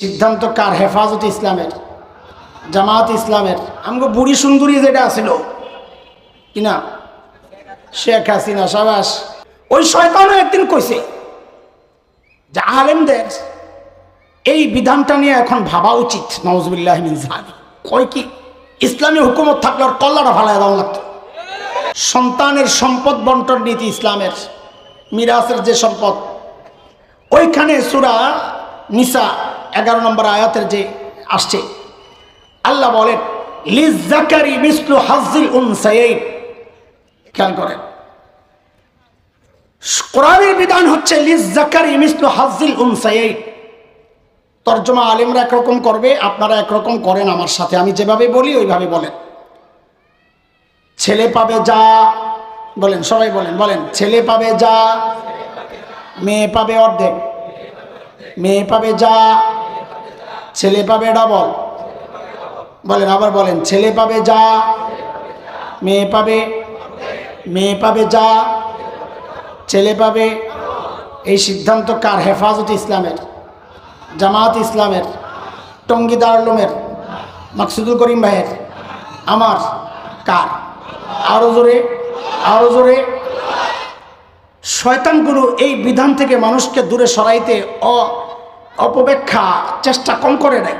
সিদ্ধান্ত কার? হেফাজত ইসলামের জামাত ইসলামের। আমাকে বুড়ি সুন্দরী যেটা আছিল কিনা শেখ হাসিনা, সাবাস। ওই শয়তানও একদিন কইছে যে আলেমদের এই বিধানটা নিয়ে এখন ভাবা উচিত নওয়াজবিল্লাহ কয় কি? ইসলামী হুকুমত থাকলে আর কল্লাটা ভালাই দেওয়া লাগতো। সন্তানের সম্পদ বন্টন নীতি ইসলামের, মিরাসের যে সম্পদ, ওইখানে সুরা নিসা এগারো নম্বর আয়াতের যে আসছে, আল্লাহ বলেন লিজ জাকারি মিসলু হাজিল উনসাইন। খেয়াল করেন। কোরআনের বিধান হচ্ছে লিজ জাকারি মিসলু হাজিল উনসাইন। তর্জমা আলিমরা একরকম করবে, আপনারা একরকম করেন আমার সাথে, আমি যেভাবে বলি ওইভাবে বলেন। ছেলে পাবে যা, বলেন, সবাই বলেন বলেন, ছেলে পাবে যা, মেয়ে পাবে অর্ধেক। মেয়ে পাবে যা ছেলে পাবে ডাবল বলেন, আবার বলেন, ছেলে পাবে যা, মেয়ে পাবে মেয়ে পাবে যা, ছেলে পাবে, এই সিদ্ধান্ত কার? হেফাজত ইসলামের, জামাত ইসলামের, টঙ্গি দারুমের মাকসুদুল করিম ভাইয়ের, আমার কার? আরও জোরে আরও জোরে। শয়তানগুলো এই বিধান থেকে মানুষকে দূরে সরাইতে অ অপব্যাখ্যা চেষ্টা কম করে নেয়।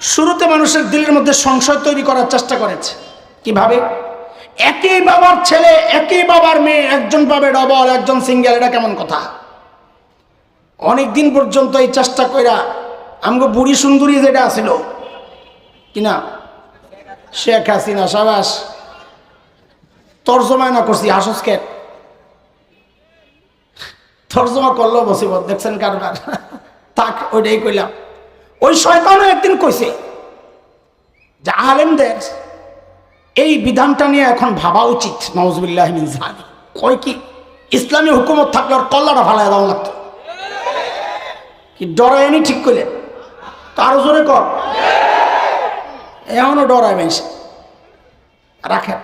শুরুতে মানুষের দিলের মধ্যে সংশয় তৈরি করার চেষ্টা করেছে। কীভাবে? একই বাবার ছেলে, একই বাবার মেয়ে, একজন পাবে ডবল একজন সিঙ্গেল এটা কেমন কথা? অনেক দিন পর্যন্ত এই চেষ্টা কইরা আমগো বুড়ি সুন্দরী যেটা আছিল, কিনা? শেখ হাসিনা, সাবাস তর্জমায় না করছি হাসসকে তর্জমা করল বসিবত দেখছেন কারবার। তাক ওইটাই কইলাম। ওই শয়তানও একদিন কইছে যে আলেমদের এই বিধানটা নিয়ে এখন ভাবা উচিত নওয়াজবিল্লাহ কয় কি, ইসলামী হুকুমত থাকলে ওর কল্লাটা ভালাই দেওয়া লাগতো। কি ডরায়নি ঠিক করলেন কারও জোরে কর। এমনও ডরায় বেশি রাখেন।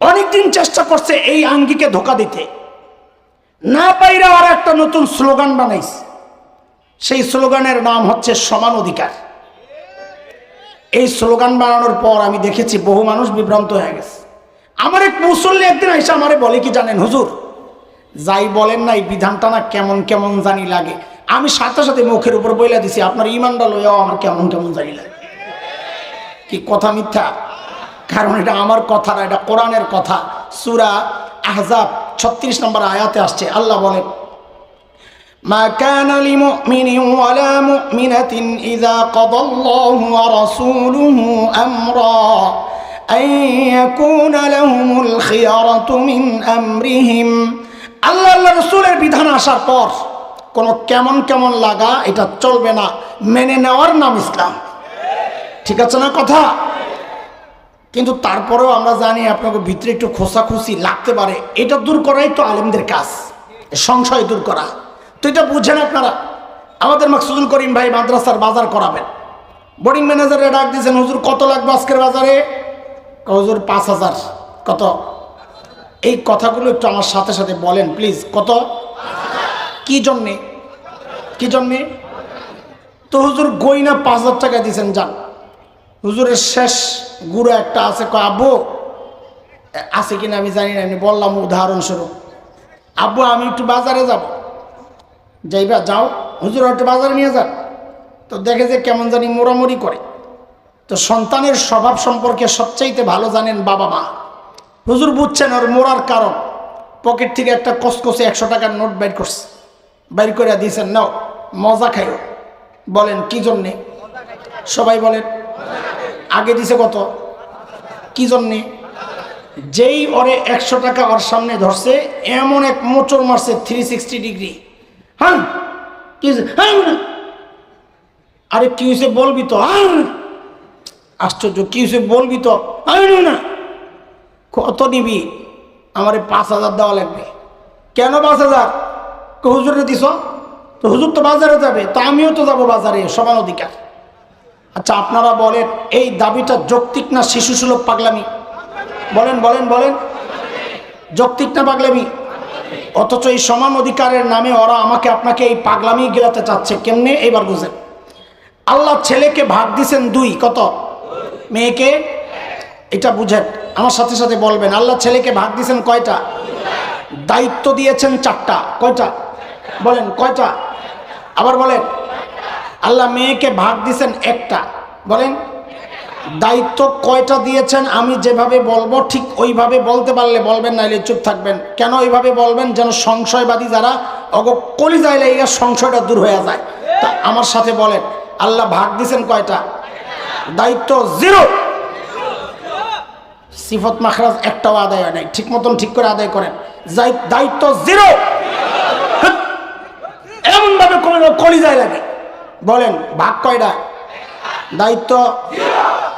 অনেকদিন চেষ্টা করছে এই আঙ্গিকে ধোকা দিতে। না পাইরা আর একটা নতুন স্লোগান বানাইছে। সেই স্লোগানের নাম হচ্ছে সমান অধিকার। এই স্লোগান বানানোর পর আমি দেখেছি বহু মানুষ বিভ্রান্ত হয়ে গেছে। আমার এক মুসল্লি একদিন এসে আমারে বলে, কি জানেন হুজুর? যাই বলেন না, এই বিধানটা না কেমন কেমন জানি লাগে। আমি সাথে সাথে মুখের উপর বইলা দিছি, আপনার ইমানটা লইয়াও আমার কেমন কেমন জানি লাগে। কি কথা মিথ্যা? কারণ এটা আমার কথা না, এটা কোরআনের কথা। সুরা আহজাব ছত্রিশ নম্বর আয়াতে আসছে আল্লাহ বলেন ما كان لمؤمن ولا مؤمنة إذا قضى الله ورسوله أمرا أن يكون لهم الخيارة من أمرهم আল্লাহ আল্লাহ রসুলের বিধান আসার পর কোনো কেমন কেমন লাগা এটা চলবে না মেনে নেওয়ার নাম ইসলাম ঠিক আছে না কথা কিন্তু তারপরেও আমরা জানি আপনাকে ভিতরে একটু খোসাখুসি লাগতে পারে। এটা দূর করাই তো আলেমদের কাজ, সংশয় দূর করা। তো এটা বুঝেন আপনারা, আমাদের মাকসুদুল করিম ভাই মাদ্রাসার বাজার করাবেন। বোর্ডিং ম্যানেজারে ডাক দিয়েছেন, হুজুর, কত লাগবে আজকের বাজারে? হুজুর, পাঁচ হাজার। কত? এই কথাগুলো একটু আমার সাথে সাথে বলেন প্লিজ কত? কি জন্যে? কি জন্যে? তো হুজুর গইনা পাঁচ হাজার টাকা দিয়েছেন, যান। হুজুরের শেষ গুরু একটা আছে, কয়, আব্বু আছে কিনা আমি জানি না, আমি বললাম উদাহরণস্বরূপ। আব্বু, আমি একটু বাজারে যাব। যাইবা, যাও, হুজুর একটু বাজারে নিয়ে যান। তো দেখে যে কেমন জানি মোড়ামুড়ি করে। তো সন্তানের স্বভাব সম্পর্কে সবচাইতে ভালো জানেন বাবা মা। হুজুর বুঝছেন ওর মোড়ার কারণ। পকেট থেকে একটা কসকসে একশো টাকার নোট বাইর করছে। বাইর করে দিয়েছেন, নাও, মজা খাইও। বলেন, কি জন্যে? সবাই বলেন আগে দিছে কত? কি জন্যে? যেই ওরে একশো টাকা ওর সামনে ধরছে, এমন এক মোচর মারছে থ্রি সিক্সটি ডিগ্রি হ্যাঁ কি আরে কি হয়েছে বলবি তো? আশ্চর্য, কি হয়েছে বলবি তো? না কত নিবি? আমার পাঁচ হাজার দেওয়া লাগবে। কেন পাঁচ হাজার? হুজুরে দিস তো হুজুর তো বাজারে যাবে, তো আমিও তো যাব বাজারে, সমান অধিকার। আচ্ছা আপনারা বলেন, এই দাবিটা যৌক্তিক না শিশু সুলভ পাগলামি? বলেন বলেন বলেন। যৌক্তিক না পাগলামি? অথচ এই সমান অধিকারের নামে ওরা আমাকে, আপনাকে এই পাগলামি গেলাতে চাচ্ছে। কেমনে? এইবার বুঝেন। আল্লাহ ছেলেকে ভাগ দিছেন দুই, কত? মেয়েকে? এটা বুঝেন। আমার সাথে সাথে বলবেন, আল্লাহ ছেলেকে ভাগ দিছেন কয়টা? দায়িত্ব দিয়েছেন চারটা। কয়টা? বলেন, কয়টা? আবার বলেন আল্লাহ মেয়েকে ভাগ দিছেন একটা। বলেন, দায়িত্ব কয়টা দিয়েছেন আমি যেভাবে বলব, ঠিক ওইভাবে বলতে পারলে বলবেন, নাইলে চুপ থাকবেন। কেন ওইভাবে বলবেন? যেন সংশয়বাদী যারা, অগ কলি যায় এই সংশয়টা দূর হয়ে যায়। তা আমার সাথে বলেন, আল্লাহ ভাগ দিছেন কয়টা? দায়িত্ব জিরো। সিফত মাখরাজ একটাও আদায় হয় নাই। ঠিক মতন ঠিক করে আদায় করেন। দায়িত্ব জিরো। এমন ভাবে কলি যায় লাগে। বলেন, ভাগ কয়টা? দায়িত্ব?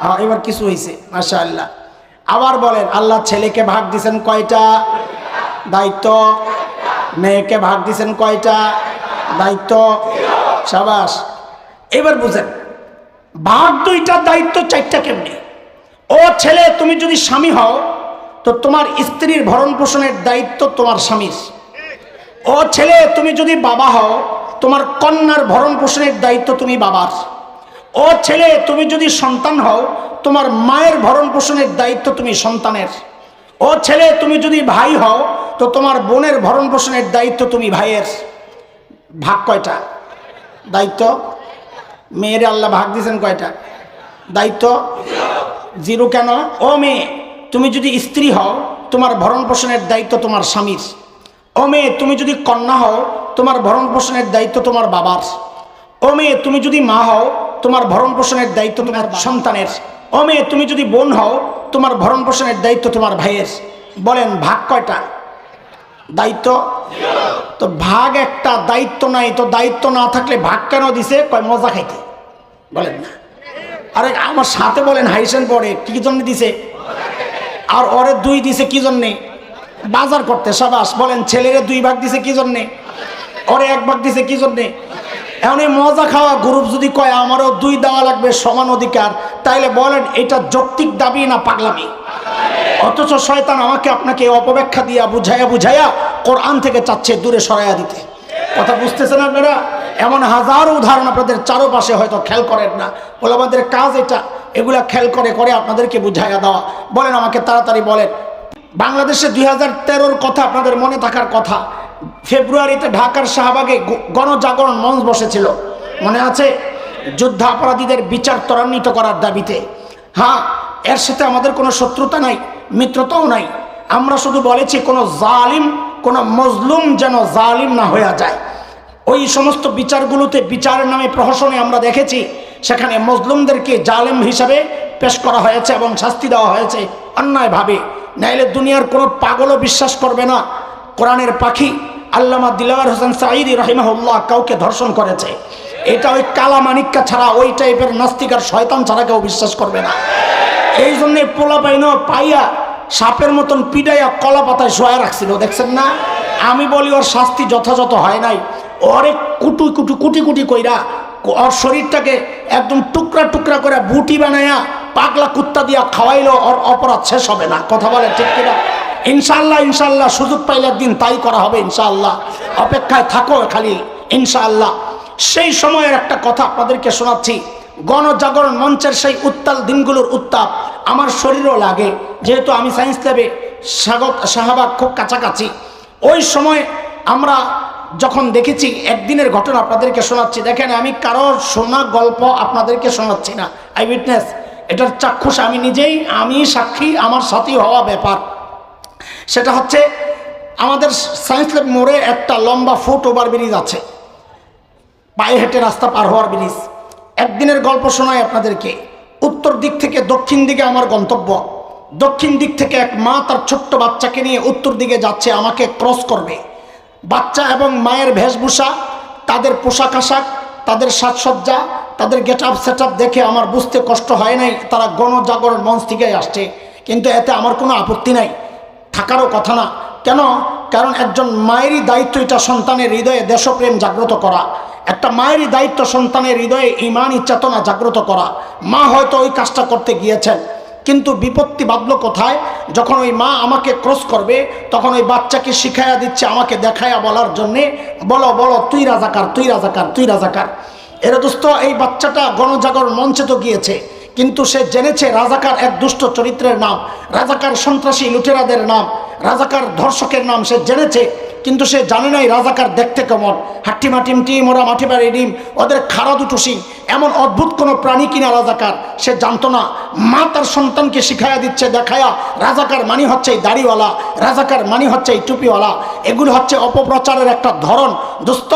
হ্যাঁ এবার কিছু হয়েছে মাসা আবার বলেন, আল্লাহ ছেলেকে ভাগ দিছেন কয়টা? দায়িত্ব? মেয়েকে ভাগ দিছেন কয়টা? দায়িত্ব? সাবাস। এবার বুঝেন, ভাগ দুইটা, দায়িত্ব চারটা কেমনি? ও ছেলে, তুমি যদি স্বামী হও, তো তোমার স্ত্রীর ভরণ পোষণের দায়িত্ব তোমার স্বামীর। ও ছেলে, তুমি যদি বাবা হও তোমার কন্যার ভরণ পোষণের দায়িত্ব তুমি বাবার। ও ছেলে, তুমি যদি সন্তান হও, তোমার মায়ের ভরণ পোষণের দায়িত্ব তুমি সন্তানের। ও ছেলে, তুমি যদি ভাই হও, তো তোমার বোনের ভরণ পোষণের দায়িত্ব তুমি ভাইয়ের। ভাগ কয়টা? দায়িত্ব? মেয়ের আল্লাহ ভাগ দিয়েছেন কয়টা? দায়িত্ব? জিরো কেন? ও মেয়ে, তুমি যদি স্ত্রী হও, তোমার ভরণ পোষণের দায়িত্ব তোমার স্বামীর। ও মেয়ে, তুমি যদি কন্যা হও তোমার ভরণ পোষণের দায়িত্ব তোমার বাবার। ও মেয়ে তুমি যদি মা হও তোমার ভরণ পোষণের দায়িত্ব তোমার সন্তানের। ও মেয়ে তুমি যদি বোন হও তোমার ভরণ পোষণের দায়িত্ব তোমার ভাইয়ের। বলেন ভাগ কয়টা? দায়িত্ব? তো ভাগ একটা দায়িত্ব নাই তো দায়িত্ব না থাকলে ভাগ কেন দিছে? কয় মজা খাইতে। বলেন না। আরে আমার সাথে বলেন হাইসেন পরে কি জন্য দিছে? আর ওরে দুই দিছে কি জন্যে? বাজার করতে সাবাস। বলেন ছেলেরে দুই ভাগ দিছে কি জন্যে? ওরে এক ভাগ দিছে, কি জন্যে? এই মজা খাওয়া গ্রুপ যদি কয়, আমারও দুই দেওয়া লাগবে, সমান অধিকার। তাইলে বলেন, এটা যৌক্তিক দাবি না পাগলামি? অথচ শয়তান আমাকে আপনাকে অপব্যাখ্যা দিয়া বুঝাইয়া বুঝাইয়া কোরআন থেকে চাচ্ছে দূরে সরাইয়া দিতে। কথা বুঝতেছেন আপনারা? এমন হাজারো উদাহরণ আপনাদের চারোপাশে হয়তো খেয়াল করেন না। বলে আমাদের কাজ এটা, এগুলা খেয়াল করে করে আপনাদেরকে বুঝাইয়া দেওয়া। বলেন আমাকে তাড়াতাড়ি বলেন। বাংলাদেশে দুই হাজার কথা আপনাদের মনে থাকার কথা। ফেব্রুয়ারিতে ঢাকার শাহবাগে গণজাগরণ মঞ্চ বসেছিল। মনে আছে? যুদ্ধাপরাধীদের বিচার ত্বরান্বিত করার দাবিতে। হ্যাঁ এর সাথে আমাদের কোনো শত্রুতা নাই, মিত্রতাও নাই। আমরা শুধু বলেছি, কোনো জালিম, কোনো মজলুম যেন জালিম না হয়ে যায়। ওই সমস্ত বিচারগুলোতে বিচারের নামে প্রহসনে আমরা দেখেছি, সেখানে মজলুমদেরকে জালেম হিসাবে পেশ করা হয়েছে এবং শাস্তি দেওয়া হয়েছে অন্যায়ভাবে। নাইলে দুনিয়ার কোনো পাগলও বিশ্বাস করবে না। কোরআনের পাখি আল্লামা দিলাওয়ার হোসেন সাঈদি রহিমাহুল্লাহ কাউকে ধর্ষণ করেছে। এটা ওই কালা মানিক্কা ছাড়া ওই টাইপের নাস্তিক আর শয়তান ছাড়া কেউ বিশ্বাস করবে না। এই জন্য পোলা পাইন পাইয়া সাপের মতন পিডাইয়া কলা পাতায় শোয়া রাখছিল, দেখছেন না? আমি বলি ওর শাস্তি যথাযথ হয় নাই। অরে কুটু কুটু কুটি কুটি কইরা ওর শরীরটাকে একদম টুকরা টুকরা করে বুটি বানাইয়া পাগলা কুত্তা দিয়া খাওয়াইলো, ওর অপরাধ শেষ হবে না। কথা বলে ঠিক কিনা? ইনশাল্লাহ ইনশাল্লাহ সুযোগ পাইলে একদিন তাই করা হবে, ইনশাআল্লাহ। অপেক্ষায় থাকো খালি, ইনশাআল্লাহ। সেই সময়ের একটা কথা আপনাদেরকে শোনাচ্ছি। গণজাগরণ মঞ্চের সেই উত্তাল দিনগুলোর উত্তাপ আমার শরীরও লাগে। যেহেতু আমি সায়েন্স ল্যাবে স্বাগত, শাহবাগ খুব কাছাকাছি। ওই সময় আমরা যখন দেখেছি, একদিনের ঘটনা আপনাদেরকে শোনাচ্ছি। দেখেন, আমি কারোর শোনা গল্প আপনাদেরকে শোনাচ্ছি না। আই উইটনেস এটার চাক্ষুষ আমি নিজেই, আমি সাক্ষী, আমার সাথী হওয়া ব্যাপার। সেটা হচ্ছে আমাদের সায়েন্স ল্যাব মোড়ে একটা লম্বা ফুট ওভার ব্রিজ আছে। পায়ে হেঁটে রাস্তা পার হওয়ার ব্রিজ একদিনের গল্প শোনায় আপনাদেরকে। উত্তর দিক থেকে দক্ষিণ দিকে আমার গন্তব্য। দক্ষিণ দিক থেকে এক মা তার ছোট্ট বাচ্চাকে নিয়ে উত্তর দিকে যাচ্ছে, আমাকে ক্রস করবে। বাচ্চা এবং মায়ের বেশভূষা, তাদের পোশাক আশাক, তাদের সাজসজ্জা, তাদের গেট আপ সেট দেখে আমার বুঝতে কষ্ট হয় নাই, তারা গণজাগরণ মঞ্চ থেকে আসছে। কিন্তু এতে আমার কোনো আপত্তি নাই। থাকারও কথা না। কেন? কারণ একজন মায়েরই দায়িত্ব এটা সন্তানের হৃদয়ে দেশপ্রেম জাগ্রত করা। একটা মায়েরই দায়িত্ব সন্তানের হৃদয়ে ইমানই চেতনা জাগ্রত করা। মা হয়তো ওই কাজটা করতে গিয়েছেন, কিন্তু বিপত্তি বাঁধলো কোথায়? যখন ওই মা আমাকে ক্রস করবে, তখন ওই বাচ্চাকে শিখাইয়া দিচ্ছে আমাকে দেখায়া বলার জন্যে, বলো বলো, তুই রাজাকার তুই রাজাকার তুই রাজাকার। এরা দোস্ত, এই বাচ্চাটা গণজাগরণ মঞ্চে তো গিয়েছে। কিন্তু সে জেনেছে রাজাকার এক দুষ্ট চরিত্রের নাম, রাজাকার সন্ত্রাসী লুটেরাদের নাম, রাজাকার ধর্ষকের নাম সে জেনেছে, কিন্তু সে জানে নাই রাজাকার দেখতে কেমন। হাট্টিমা টিমটি মোরা মাটি বাড়ি ডিম, ওদের খাড়া দুটো শিং, এমন অদ্ভুত কোনো প্রাণী কিনা রাজাকার? সে জানতো না, মা তার সন্তানকে শিখাইয়া দিচ্ছে দেখায়া রাজাকার মানি হচ্ছে এই দাড়িওয়ালা, রাজাকার মানি হচ্ছে এই টুপিওয়ালা। এগুলো হচ্ছে অপপ্রচারের একটা ধরন। দোস্ত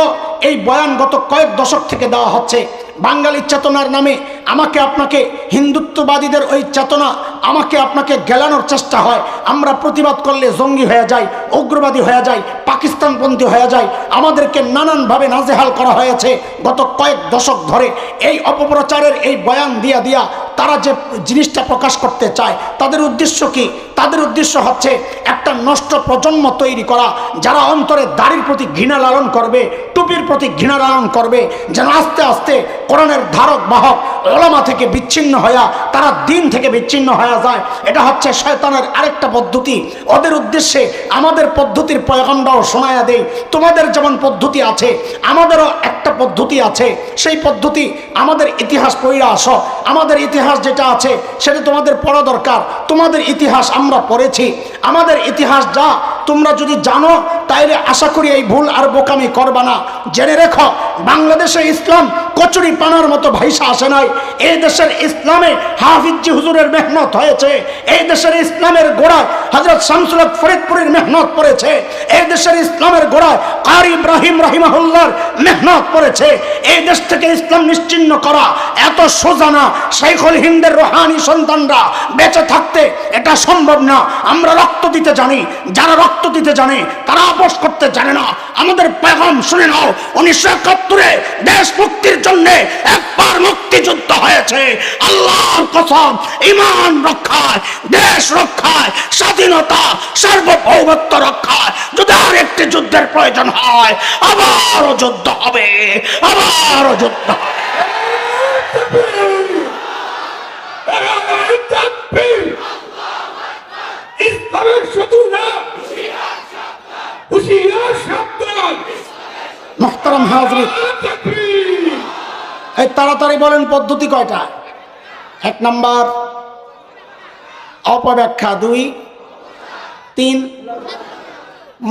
এই বয়ান গত কয়েক দশক থেকে দেওয়া হচ্ছে। বাঙালি চেতনার নামে আমাকে আপনাকে, হিন্দুত্ববাদীদের ওই চেতনা আমাকে আপনাকে গেলানোর চেষ্টা হয়। আমরা প্রতিবাদ করলে জঙ্গি হয়ে যাই, উগ্রবাদী হয়ে যাই, পাকিস্তানপন্থী হয়ে যায় আমাদেরকে নানানভাবে নাজেহাল করা হয়েছে গত কয়েক দশক ধরে। এই অপপ্রচারের এই বয়ান দিয়া দিয়া তারা যে জিনিসটা প্রকাশ করতে চায়, তাদের উদ্দেশ্য কি? তাদের উদ্দেশ্য হচ্ছে একটা নষ্ট প্রজন্ম তৈরি করা, যারা অন্তরে দাড়ির প্রতি ঘৃণা লালন করবে টুপির প্রতি ঘৃণা লালন করবে, যেন আস্তে আস্তে কোরআনের ধারক, বাহক, ওলামা থেকে বিচ্ছিন্ন হয়ে তারা দিন থেকে বিচ্ছিন্ন হয়ে যায়। এটা হচ্ছে শয়তানের আরেকটা পদ্ধতি। ওদের উদ্দেশ্যে আমাদের পদ্ধতির পয়গম্বরাও শোনায়া দেই। তোমাদের যেমন পদ্ধতি আছে, আমাদেরও একটা পদ্ধতি আছে। সেই পদ্ধতি আমাদের ইতিহাস পড়িয়া আসো। আমাদের ইতিহাস যেটা আছে, সেটা তোমাদের পড়া দরকার। তোমাদের ইতিহাস আমরা পড়েছি। আমাদের ইতিহাস যা, তোমরা যদি জানো, তাইলে আশা করি এই ভুল আর বোকামি করবা না। জেনে রেখো, বাংলাদেশে ইসলাম কচুরি পানার মতো ভাইসা আসে নাই। এই দেশের ইসলামে হাফিজি হুজুরের মেহনত হয়েছে। এই দেশের ইসলামের গোড়ায় হজরত শামসুল ফরিদপুরের মেহনত পড়েছে। এই দেশের ইসলামের গোড়ায় কারি ইব্রাহিম রাহিমাহুল্লার মেহনত পড়েছে। এই দেশ থেকে ইসলাম নিশ্চিন্ন করা এত সোজা না। শাইখুল হিন্দের রোহানি সন্তানরা বেঁচে থাকতে এটা সম্ভব না। আমরা রক্ত দিতে জানি। যারা রক্ত দিতে জানে, তারা আপোষ করতে জানে না। আমাদের পেগম শুনে নাও। উনিশশো সার্বভৌমত্ব রক্ষায় যদি আর একটি যুদ্ধের প্রয়োজন হয়, আবারও যুদ্ধ হবে, আবারও যুদ্ধ হবে। ইসলামের হুশিয়ার সাবধান মোহতারাম তাকবীর এই তাড়াতাড়ি বলেন পদ্ধতি কয়টা? এক নাম্বার, অপব্যাখ্যা দুই। তিন,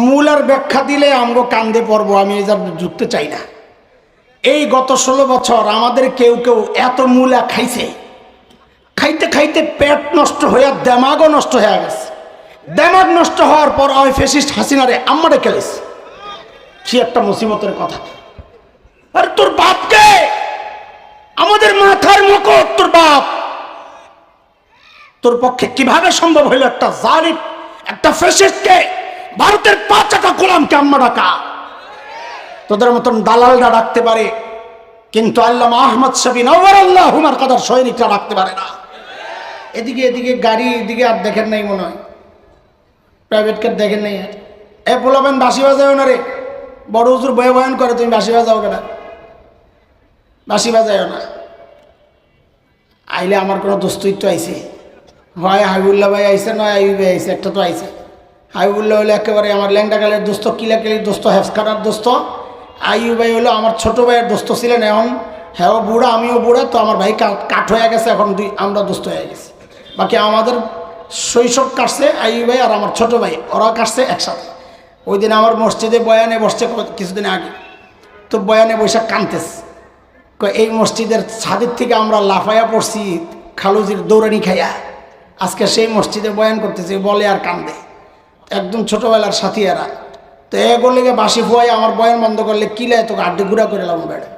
মূলার ব্যাখ্যা দিলে আমগো কান্দে পড়ব, আমি এই যা ঢুকতে চাই না। এই গত ষোলো বছর আমাদের কেউ কেউ এত মূলা খাইছে, খাইতে খাইতে পেট নষ্ট হয়ে, দেমাগও নষ্ট হয়ে গেছে। দেমাগ নষ্ট হওয়ার পর ওই ফেসিস্ট হাসিনারে আমারে খেলেছে। সে একটা মুসিবতের কথা। আর তোর বাপকে আমাদের মাথার মুকুট তোর বাপ। তোর পক্ষে কীভাবে সম্ভব হইল একটা জালিম, একটা ফেসিস্টকে ভারতের পাঁচ টাকা গোলামকে আম্মা ডাকা? তোদের মতন দালালরা ডাকতে পারে, কিন্তু আল্লাহ আহমদ সাবিন আল্লাহ হুমার কাদার সৈনিকরা ডাকতে পারে না। এদিকে এদিকে গাড়ি, এদিকে আর দেখেন নাই মনে হয়। প্রাইভেট কার দেখেন নাই আর। এ বলাবেন বাসি না রে। বড় হুজুর বয়ে বয়ান করে, তুমি বাসি বাজাও কেনা? বাসি বাজাও না। আইলে আমার কোনো দোস্তই তো আইছে। হয় হাবিবুল্লাহ ভাই আইছে, নয় আইবি ভাই আইছে, একটা তো আইছে। হাবিবুল্লাহ হলো একেবারে আমার ল্যাংটা কালের দোস্ত কিলাকিলির দোস্ত হেফখানার দোস্ত। আইউ ভাই হলো আমার ছোট ভাইয়ের দোস্ত ছিলেন এখন। হ্যাঁ বুড়া, আমিও বুড়া, তো আমার ভাই কাঠ হয়ে গেছে, এখন দুই, আমরা দোস্ত হয়ে গেছি। বাকি আমাদের শৈশব কাটছে আইউ ভাই আর আমার ছোট ভাই ওরা কাটছে একসাথে। ওই দিন আমার মসজিদে বয়ানে বসছে কিছুদিন আগে। তো বয়ানে বৈশাখ কানতেস এই মসজিদের ছাদের থেকে আমরা লাফাইয়া পড়ছি, খালুজির দৌড়ানি খাইয়া। আজকে সেই মসজিদে বয়ান করতেছে, বলে আর কান্দে। একদম ছোটবেলার সাথী এরা। তো এ লেগে বাসি ফুয়াই আমার বয়ান বন্ধ করলে কিলে তোকে আড্ডি ঘুরা করে লাম বেড়ে?